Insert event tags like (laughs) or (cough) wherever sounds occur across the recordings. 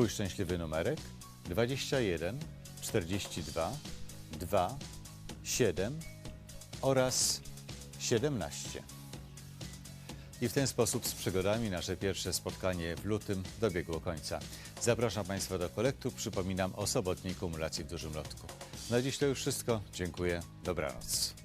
Twój szczęśliwy numerek 21 42 2 7 oraz 17. I w ten sposób z przygodami nasze pierwsze spotkanie w lutym dobiegło końca. Zapraszam Państwa do kolektu. Przypominam o sobotniej kumulacji w dużym lotku. Na dziś to już wszystko. Dziękuję. Dobranoc.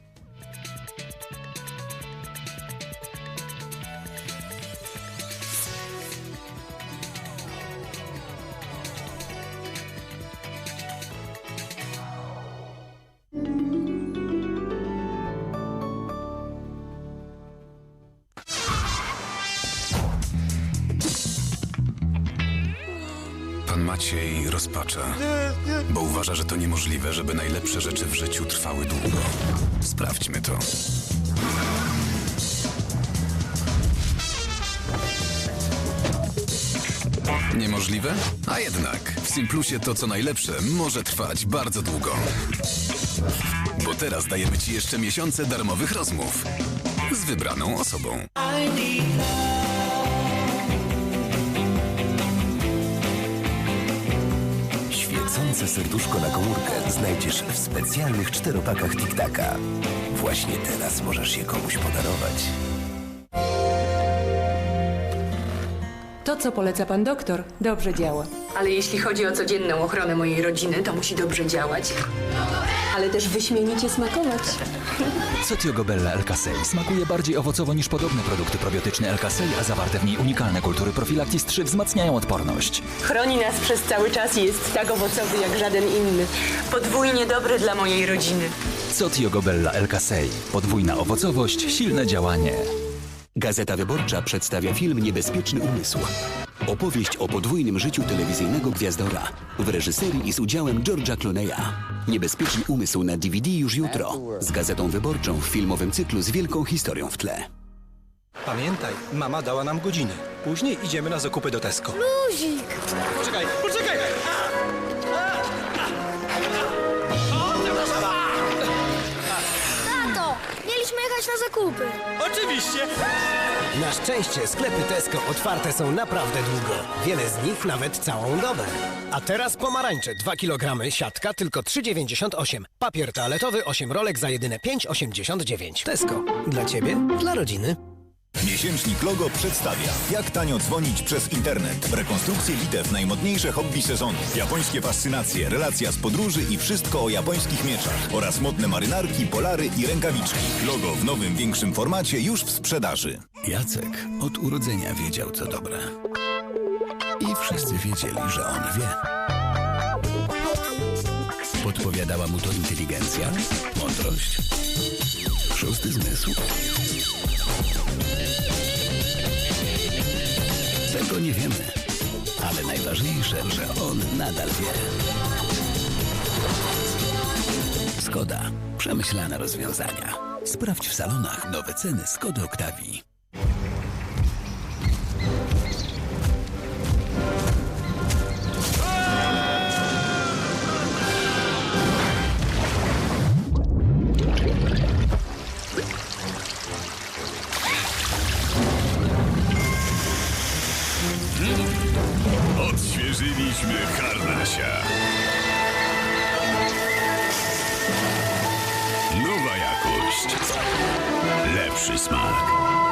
Pan Maciej rozpacza, bo uważa, że to niemożliwe, żeby najlepsze rzeczy w życiu trwały długo. Sprawdźmy to. Niemożliwe? A jednak, w Simplusie to co najlepsze może trwać bardzo długo. Bo teraz dajemy Ci jeszcze miesiące darmowych rozmów z wybraną osobą. Świecące serduszko na komórkę znajdziesz w specjalnych czteropakach Tic-Taca. Właśnie teraz możesz je komuś podarować. To, co poleca pan doktor, dobrze działa. Ale jeśli chodzi o codzienną ochronę mojej rodziny, to musi dobrze działać. Ale też wyśmienicie smakować. (laughs) Cetiogo Bella Elkasei smakuje bardziej owocowo niż podobne produkty probiotyczne Elkasei, a zawarte w niej unikalne kultury Profilactis 3 wzmacniają odporność. Chroni nas przez cały czas i jest tak owocowy jak żaden inny. Podwójnie dobry dla mojej rodziny. Cetiogo Bella Elkasei. Podwójna owocowość, silne działanie. Gazeta Wyborcza przedstawia film Niebezpieczny Umysł. Opowieść o podwójnym życiu telewizyjnego gwiazdora w reżyserii i z udziałem George'a Clooney'a. Niebezpieczny Umysł na DVD już jutro. Z Gazetą Wyborczą w filmowym cyklu z wielką historią w tle. Pamiętaj, mama dała nam godziny. Później idziemy na zakupy do Tesco. Luzik! Poczekaj, mieliśmy jechać na zakupy. Oczywiście! Na szczęście sklepy Tesco otwarte są naprawdę długo. Wiele z nich nawet całą dobę. A teraz pomarańcze 2 kg, siatka tylko 3,98. Papier toaletowy 8 rolek za jedyne 5,89. Tesco. Dla ciebie, dla rodziny. Miesięcznik Logo przedstawia Jak tanio dzwonić przez internet Rekonstrukcję bitew najmodniejsze hobby sezonu Japońskie fascynacje, relacja z podróży i wszystko o japońskich mieczach Oraz modne marynarki, polary i rękawiczki Logo w nowym, większym formacie już w sprzedaży Jacek od urodzenia wiedział co dobre. I wszyscy wiedzieli, że on wie. Podpowiadała mu to inteligencja, mądrość, szósty zmysł. Tego nie wiemy, ale najważniejsze, że on nadal wie. Skoda. Przemyślane rozwiązania. Sprawdź w salonach nowe ceny Skody Octavii. Odświeżyliśmy Harnasia. Nowa jakość. Lepszy smak